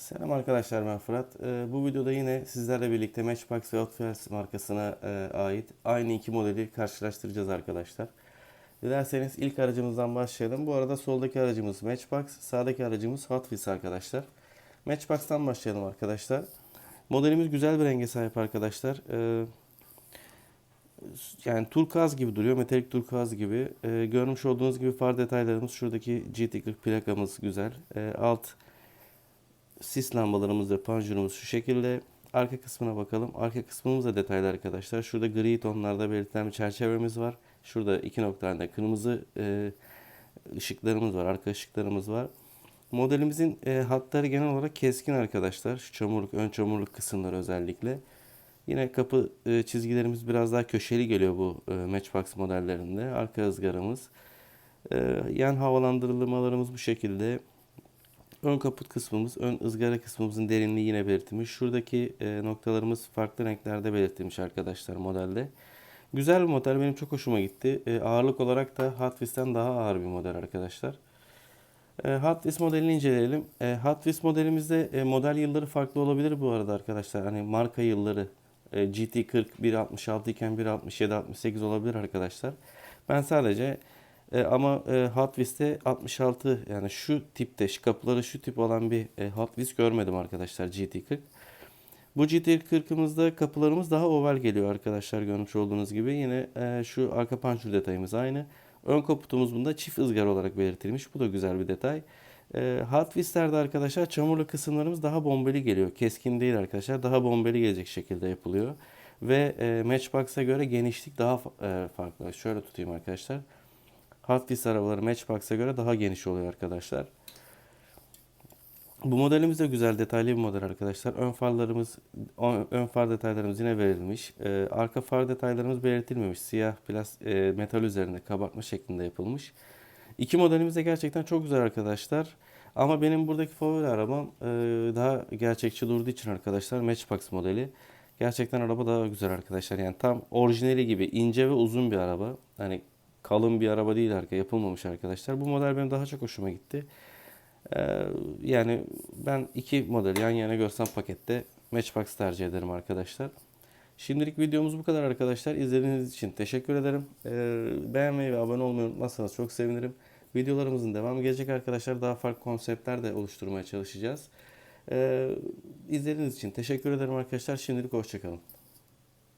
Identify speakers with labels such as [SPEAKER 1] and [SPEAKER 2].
[SPEAKER 1] Selam arkadaşlar ben Fırat. Ee, bu videoda yine sizlerle birlikte Matchbox ve Wheels markasına e, ait aynı iki modeli karşılaştıracağız arkadaşlar. Dilerseniz ilk aracımızdan başlayalım. Bu arada soldaki aracımız Matchbox, sağdaki aracımız Hot Wheels arkadaşlar. Matchbox'tan başlayalım arkadaşlar. Modelimiz güzel bir renge sahip arkadaşlar. Ee, yani turkuaz gibi duruyor. Metalik turkuaz gibi. Ee, görmüş olduğunuz gibi far detaylarımız şuradaki GT40 plakamız güzel. Alt sis lambalarımız ve panjurumuz şu şekilde. Arka kısmına bakalım. Arka kısmımız da detaylı arkadaşlar. Şurada gri tonlarda belirtilen bir çerçevemiz var. Şurada iki noktalarda kırmızı e, ışıklarımız var. Arka ışıklarımız var. Modelimizin e, hatları genel olarak keskin arkadaşlar. Şu çamurluk, ön çamurluk kısımları özellikle. Yine kapı e, çizgilerimiz biraz daha köşeli geliyor bu e, Matchbox modellerinde. Arka ızgaramız. E, yan havalandırılmalarımız bu şekilde. Ön kaput kısmımız, ön ızgara kısmımızın derinliği yine belirtilmiş. Şuradaki e, noktalarımız farklı renklerde belirtilmiş arkadaşlar modelde. Güzel bir model, benim çok hoşuma gitti. E, ağırlık olarak da Hot daha ağır bir model arkadaşlar. E, Hot modelini inceleyelim. E, Hot modelimizde e, model yılları farklı olabilir bu arada arkadaşlar. Hani marka yılları e, GT40 1.66 iken 1.67 68 olabilir arkadaşlar. Ben sadece e, ama e, Hot Wheels'te 66 yani şu tipte kapıları şu tip olan bir e, Hot Wheels görmedim arkadaşlar GT40. Bu GT40'ımızda kapılarımız daha oval geliyor arkadaşlar görmüş olduğunuz gibi. Yine e, şu arka panjur detayımız aynı. Ön kaputumuz bunda çift ızgara olarak belirtilmiş. Bu da güzel bir detay. E, Hot Wheels'lerde arkadaşlar çamurlu kısımlarımız daha bombeli geliyor. Keskin değil arkadaşlar. Daha bombeli gelecek şekilde yapılıyor. Ve e, Matchbox'a göre genişlik daha e, farklı. Şöyle tutayım arkadaşlar. Hot arabaları Matchbox'a göre daha geniş oluyor arkadaşlar. Bu modelimiz de güzel detaylı bir model arkadaşlar. Ön farlarımız, ön far detaylarımız yine verilmiş. Ee, arka far detaylarımız belirtilmemiş. Siyah plas, e, metal üzerinde kabartma şeklinde yapılmış. İki modelimiz de gerçekten çok güzel arkadaşlar. Ama benim buradaki favori arabam e, daha gerçekçi durduğu için arkadaşlar Matchbox modeli. Gerçekten araba daha güzel arkadaşlar. Yani tam orijinali gibi ince ve uzun bir araba. Hani kalın bir araba değil arka yapılmamış arkadaşlar. Bu model benim daha çok hoşuma gitti. Ee, yani ben iki model yan yana görsem pakette Matchbox tercih ederim arkadaşlar. Şimdilik videomuz bu kadar arkadaşlar. İzlediğiniz için teşekkür ederim. Ee, beğenmeyi ve abone olmayı unutmazsanız çok sevinirim. Videolarımızın devamı gelecek arkadaşlar. Daha farklı konseptler de oluşturmaya çalışacağız. Ee, izlediğiniz için teşekkür ederim arkadaşlar. Şimdilik hoşçakalın.